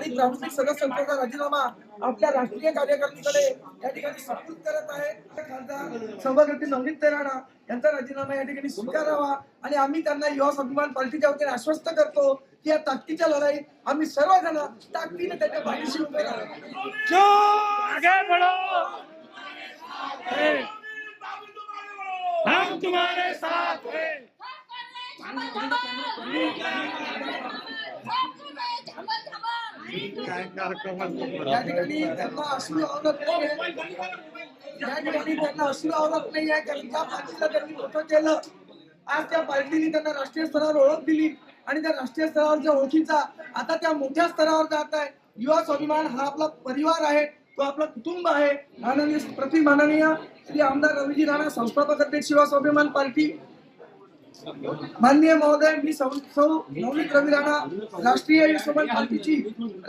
आणि प्राथमिक सदस्यत्वाचा राजीनामा आपल्या राष्ट्रीय कार्यकर्त्याकडे या ठिकाणी सुपूर्द करत आहे खासदार सभागती नवनीत तेराडा यांचा राजीनामा या ठिकाणी स्वीकारावा आणि आम्ही त्यांना युवा स्वाभिमान पार्टीच्या वतीने आश्वस्त करतो की या ताकदीच्या लढाईत आम्ही सर्वजण ताकदीने त्याच्या पाठीशी उभे राहू. आगे बढ़ो हम तुम्हारे साथ हैं। या ठिकाणी त्यांना आवडत या ठिकाणी त्यांना आवडत नाही आहे. कारण ज्या पार्टीला त्यांनी मोठं केलं आज त्या पार्टीने त्यांना राष्ट्रीय स्तरावर ओळख दिली. आणि त्या राष्ट्रीय स्तरावरच्या ओळखीचा आता त्या मोठ्या स्तरावर जात आहे. युवा स्वाभिमान हा आपला परिवार आहे. तो आपला कुटुंब आहे. माननीय प्रति माननीय श्री आमदार रवीजी राणा संस्थापक अध्यक्ष युवा स्वाभिमान पार्टी. माननीय महोदय मी सौ सौ नवनीत रवी राणा राष्ट्रीय युवा स्वाभिमान पार्टीची